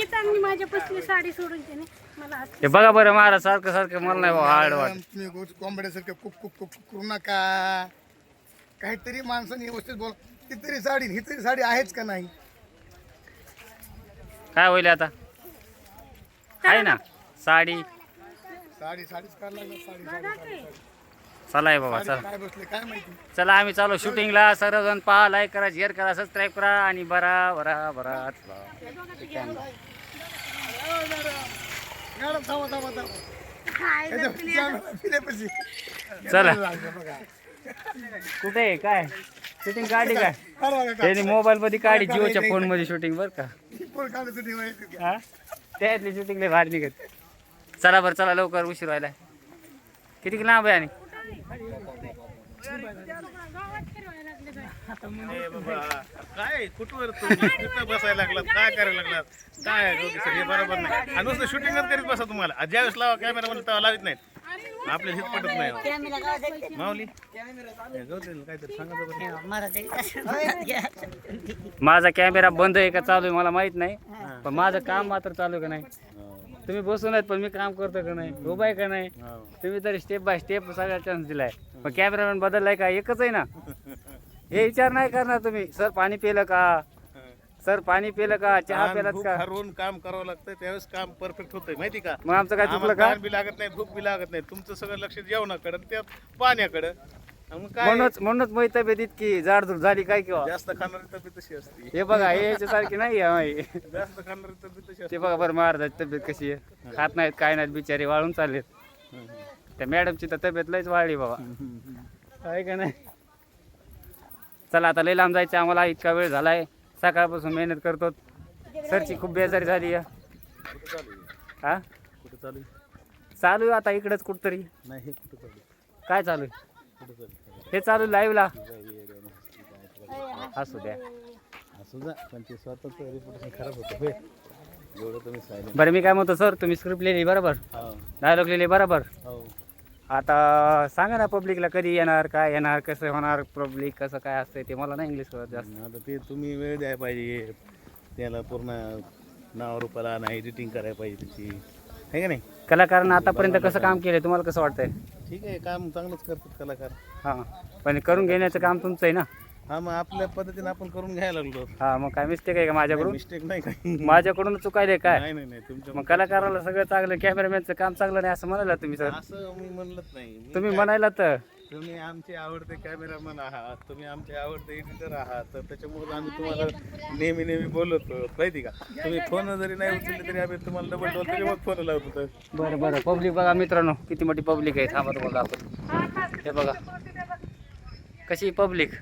इतकी चांगली माझ्या पसली साडी सोडून त्याने मला आज हे बघा बरं महाराज सारखं सारखं मला नाही बाबा हार्ड वाट तुम्ही कोंबड्यासारखं कुक कुक कुक कुक करू नका. काहीतरी माणसाने व्यवस्थित बोल. ती तरी साडी ही तरी साडी आहेच का नाही? काय होईल आता? आहे ना. साडी. साडी साडीच काढला ना, साडी साडी साडी. चला आहे बाबा चला. काय बसले काय माहिती? चला आम्ही चालू शूटिंगला. सर्वजण पहा लाईक करा शेअर करा सबस्क्राईब करा आणि बरा बरा बरा चला. मॅडम थांबा थांबा थांबा. हाय याच्या- कॅमेरा फिरेपाशी. चला. लागलं बघा. कुठे आहे? काय? शूटिंग काढली काय. त्यांनी मोबाईल मध्ये काढली जिओच्या फोनमध्ये शूटिंग बर का? हा? त्यातली शूटिंग लय भारी निघत. चला बरं चला लवकर उशीर व्हायला किती लांब आहे आणि? काय? कुठवर कुठं बसायला लागलात? काय करायला लागलात? काय डोके सगळे? बरोबर नाही. आणि नुसतं शूटिंगच करीत बसा तुम्हाला. ज्यावेळेस लावा कॅमेरा मध्ये तेव्हा लावित नाहीत. आपल्या हित पटत नाही. माऊली? काहीतरी सांगा बरं. माझा कॅमेरा बंद आहे का चालू आहे मला माहीत नाही. पण माझं काम मात्र चालू आहे का नाही? तुम्ही बसून आहेत पण मी काम करतो का नाही? उभा आहे का नाही? हो. तुम्ही तरी स्टेप बाय स्टेप सगळ्या चान्स दिलाय. पण कॅमेरामॅन बदललाय का? एकच आहे ना? हे विचार नाही करणार तुम्ही. सर पाणी पिलं का? सर पाणी पिलं का? चहा पिलात का? हरवून काम करावं लागतं त्यावेळेस काम परफेक्ट होतंय माहिती का? मग आमचं काय चुकलं आम्हाला का? बी लागत नाही भूक बी लागत नाही. तुमचं सगळं लक्ष जेवणाकडं त्या पाण्याकडं. मग काय? म्हणूनच म्हणूनच माझी तब्येत इतकी जाडजूड झाली काय किंवा? जास्त खाणारी तब्येत तशी असते. हे बघा हे याच्यासारखी नाही आहे माझी. जास्त खाणारी तब्येत तशी असते. ते बघा बरं महाराजाची तब्येत कशी आहे. खात नाहीत काय नाहीत बिचारे वाळून चाललेत. त्या मॅडमची तर तब्येत लयच वाढली बाबा. आहे का नाही? चला आता लय लांब जायचं आम्हाला इतका वेळ झालाय. सकाळपासून मेहनत करतो सरची खूप बेजारी झाली आहे. हा? कुठं चालू आहे? चालू आहे आता इकडंच कुठतरी. नाही हे कुठं चालू आहे? काय चालू आहे? हे चालू लाईव्हला असू द्या. असू जा पण ते स्वतःच रिपोर्टेशन खराब होतं होय एवढं तुम्ही सायलेंट बरं मी काय म्हणतो सर तुम्ही स्क्रिप्ट लिहिली बरोबर? हो. डायलॉग लिहिले बरोबर? हो. आता सांगा ना पब्लिकला कधी येणार काय येणार कसं होणार पब्लिक कसं काय असतं ते मला नाही इंग्लिश कळत जास्त. आता ते तुम्ही वेळ द्यायला पाहिजे. त्याला पूर्ण नाव रूपाला नाही एडिटिंग करायला पाहिजे त्याची. आहे का नाही? कलाकारांना आतापर्यंत कसं काम केलं तुम्हाला कसं वाटतंय? ठीक आहे काम चांगलंच करतात कलाकार. हां पण करून घेण्याचं काम तुमचं आहे ना? हा मग आपल्या पद्धतीने आपण करून घ्यायला लागलो. हां मग काय मिस्टेक आहे का माझ्याकडून? मिस्टेक नाही काही. माझ्याकडून चुकायले काय? नाही नाही नाही तुमच्या मग कलाकाराला सगळं चांगलं कॅमेरामॅनचं काम चांगलं नाही असं म्हणाला तुम्ही सर? असं मी म्हणलंच नाही. मी तुम्ही काय- म्हणायला तर. तुम्ही आमचे आवडते कॅमेरामॅन आहात तुम्ही आमचे आवडते एडिटर आहात तर त्याच्यामुळे आम्ही तुम्हाला नेहमी नेहमी बोलवतो माहिती का? तुम्ही फोन जरी नाही उचलले तरी आम्ही तुम्हाला डबल डबल तरी मग फोन लावतो. तर बरं बरं. पब्लिक बघा मित्रांनो किती मोठी पब्लिक आहे. थांबा तुम्हाला आपण हे बघा. कशी पब्लिक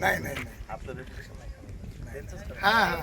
नाही नाही नाही. आपलं रेपुटेशन नाही. हा हा.